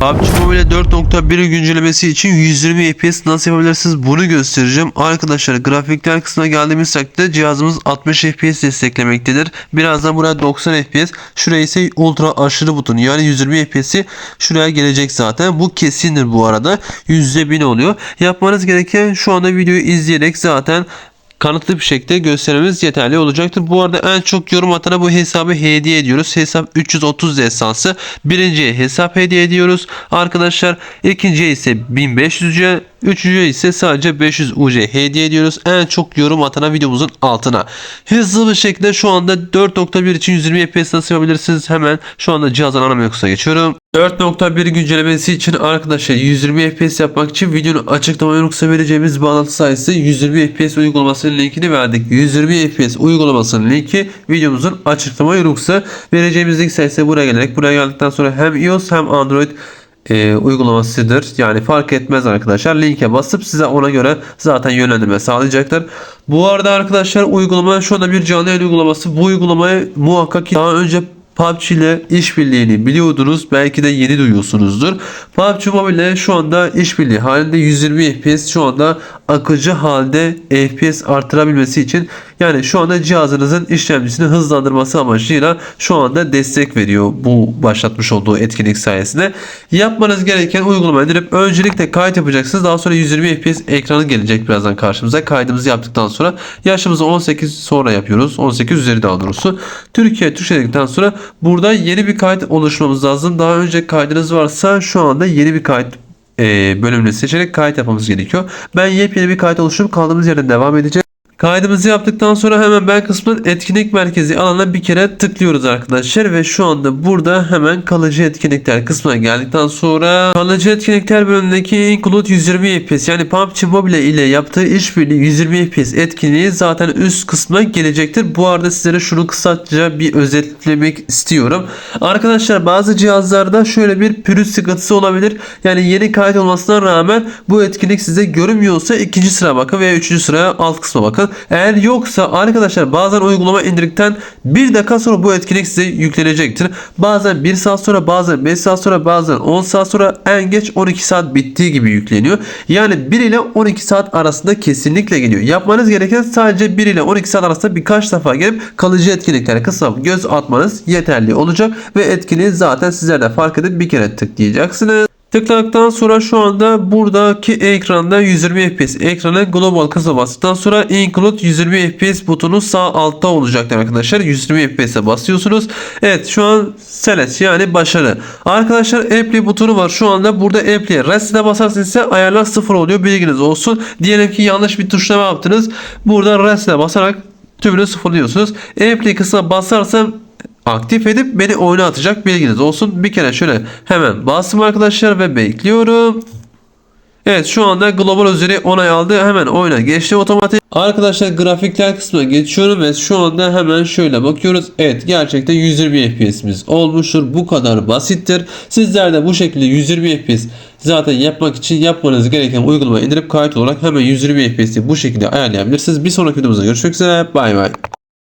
PUBG Mobile 4.1 güncellemesi için 120 FPS nasıl yapabilirsiniz bunu göstereceğim. Arkadaşlar grafikler kısmına geldiğimiz takdirde cihazımız 60 FPS desteklemektedir. Birazdan buraya 90 FPS. Şuraya ise ultra aşırı buton yani 120 FPS'i şuraya gelecek zaten. Bu kesindir bu arada. %1000 oluyor. Yapmanız gereken şu anda videoyu izleyerek zaten kanıtlı bir şekilde göstermemiz yeterli olacaktır. Bu arada en çok yorum atana bu hesabı hediye ediyoruz. Hesap 330 destansı. Birinciye hesap hediye ediyoruz. Arkadaşlar ikinciye ise 1500 C. Üçüncüye ise sadece 500 UC hediye ediyoruz. En çok yorum atana videomuzun altına. Hızlı bir şekilde şu anda 4.1 için 120 FPS nasıl yapabilirsiniz? Hemen şu anda cihazın ana menüsüne geçiyorum. 4.1 güncellemesi için arkadaşlar 120 FPS yapmak için videonun açıklama yorumuna vereceğimiz bağlantı sayesinde 120 FPS uygulamasının linkini verdik. 120 FPS uygulamasının linki videomuzun açıklama yorumuna vereceğimiz link sayesinde buraya gelerek buraya geldikten sonra hem iOS hem Android e, uygulamasıdır. Yani fark etmez arkadaşlar. Linke basıp size ona göre zaten yönlendirme sağlayacaktır. Bu arada arkadaşlar uygulama şu anda bir canlı yayın uygulaması. Bu uygulamayı muhakkak daha önce PUBG ile işbirliğini biliyordunuz. Belki de yeni duyuyorsunuzdur. PUBG Mobile şu anda işbirliği halinde 120 FPS şu anda akıcı halde FPS artırabilmesi için yani şu anda cihazınızın işlemcisini hızlandırması amacıyla şu anda destek veriyor bu başlatmış olduğu etkinlik sayesinde. Yapmanız gereken uygulamayı indirip öncelikle kayıt yapacaksınız. Daha sonra 120 FPS ekranı gelecek birazdan karşımıza. Kaydımızı yaptıktan sonra yaşımızı 18 sonra yapıyoruz. 18 üzeri daha doğrusu. Türkiye dedikten sonra burada yeni bir kayıt oluşmamız lazım. Daha önce kaydınız varsa şu anda yeni bir kayıt e, bölümünü seçerek kayıt yapmamız gerekiyor. Ben yepyeni bir kayıt oluşturup kaldığımız yerden devam edeceğim. Kaydımızı yaptıktan sonra hemen ben kısmının etkinlik merkezi alanına bir kere tıklıyoruz arkadaşlar ve şu anda burada hemen kalıcı etkinlikler kısmına geldikten sonra kalıcı etkinlikler bölümündeki include 120 FPS yani PUBG Mobile ile yaptığı işbirliği 120 FPS etkinliği zaten üst kısma gelecektir. Bu arada sizlere şunu kısaca bir özetlemek istiyorum. Arkadaşlar bazı cihazlarda şöyle bir pürüz sıkıntısı olabilir. Yani yeni kayıt olmasına rağmen bu etkinlik size görünmüyorsa ikinci sıra bakın veya üçüncü sıraya alt kısma bakın. Eğer yoksa arkadaşlar bazen uygulama indirdikten bir dakika sonra bu etkinlik size yüklenecektir. Bazen 1 saat sonra bazen 5 saat sonra bazen 10 saat sonra en geç 12 saat bittiği gibi yükleniyor. Yani 1 ile 12 saat arasında kesinlikle geliyor. Yapmanız gereken sadece 1 ile 12 saat arasında birkaç defa gelip kalıcı etkinliklere kısa göz atmanız yeterli olacak ve etkinliği zaten sizler de fark edip bir kere tıklayacaksınız. Tıkladıktan sonra şu anda buradaki ekranda 120 FPS ekranı global kısma bastıktan sonra include 120 FPS butonu sağ altta olacaktır arkadaşlar. 120 FPS'e basıyorsunuz. Evet şu an select yani başarı. Arkadaşlar apply butonu var. Şu anda burada apply. Rest'e basarsanız ise ayarlar sıfır oluyor. Bilginiz olsun. Diyelim ki yanlış bir tuşlama yaptınız. Burada rest'e basarak tümünü sıfırlıyorsunuz. Apply kısmına basarsam aktif edip beni oyuna atacak bilginiz olsun. Bir kere şöyle hemen bastım arkadaşlar ve bekliyorum. Evet şu anda global üzeri onay aldı. Hemen oyuna geçti otomatik. Arkadaşlar grafikler kısmına geçiyorum ve şu anda hemen şöyle bakıyoruz. Evet gerçekten 120 FPS'imiz olmuştur. Bu kadar basittir. Sizler de bu şekilde 120 FPS zaten yapmak için yapmanız gereken uygulamayı indirip kayıt olarak hemen 120 FPS'i bu şekilde ayarlayabilirsiniz. Bir sonraki videomuzda görüşmek üzere. Bay bay.